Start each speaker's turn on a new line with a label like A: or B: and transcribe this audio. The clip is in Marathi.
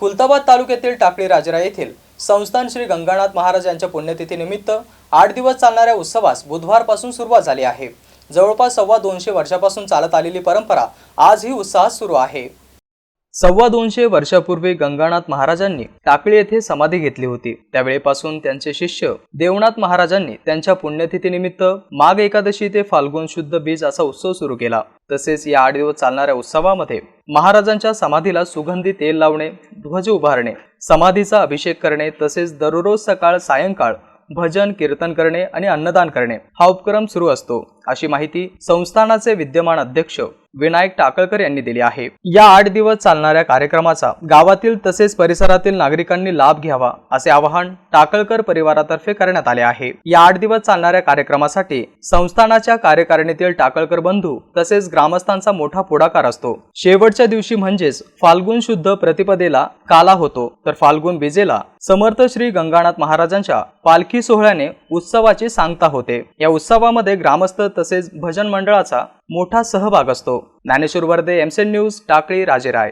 A: खुलताबाद तालुक्यातील टाकळी राजरा येथील संस्थान श्री गंगानाथ महाराज यांच्या पुण्यतिथीनिमित्त आठ दिवस चालणाऱ्या उत्सवास बुधवारपासून सुरुवात झाली आहे. जवळपास सव्वा दोनशे वर्षापासून चालत आलेली परंपरा आजही उत्साहात सुरू आहे. सव्वा दोनशे वर्षापूर्वी गंगानाथ महाराजांनी टाकळी येथे समाधी घेतली होती. त्यावेळेपासून त्यांचे शिष्य देवनाथ महाराजांनी त्यांच्या पुण्यतिथीनिमित्त माघ एकादशी ते फाल्गुन शुद्ध बीज असा उत्सव सुरू केला. तसेच या आठ दिवस चालणाऱ्या उत्सवामध्ये महाराजांच्या समाधीला सुगंधी तेल लावणे ध्वज उभारणे समाधीचा अभिषेक करणे तसेच दररोज सकाळ सायंकाळ भजन कीर्तन करणे आणि अन्नदान करणे हा उपक्रम सुरू असतो. अशी माहिती संस्थानाचे विद्यमान अध्यक्ष विनायक टाकळकर यांनी दिली आहे. या आठ दिवस चालणाऱ्या कार्यक्रमाचा गावातील तसेच परिसरातील नागरिकांनी लाभ घ्यावा असे आवाहन टाकळकर परिवारातर्फे करण्यात आले आहे. या आठ दिवस चालणाऱ्या कार्यक्रमासाठी संस्थानाच्या कार्यकारिणीतील टाकळकर बंधू तसेच ग्रामस्थांचा मोठा पुढाकार असतो. शेवटच्या दिवशी म्हणजेच फाल्गुन शुद्ध प्रतिपदेला काला होतो. तर फाल्गुन बिजेला समर्थ श्री गंगानाथ महाराजांच्या पालखी सोहळ्याने उत्सवाची सांगता होते. या उत्सवामध्ये ग्रामस्थ तसेच भजन मंडळाचा मोठा सहभाग असतो. ज्ञानेश्वर वर्धे एमसेन न्यूज टाकळी राजेराय.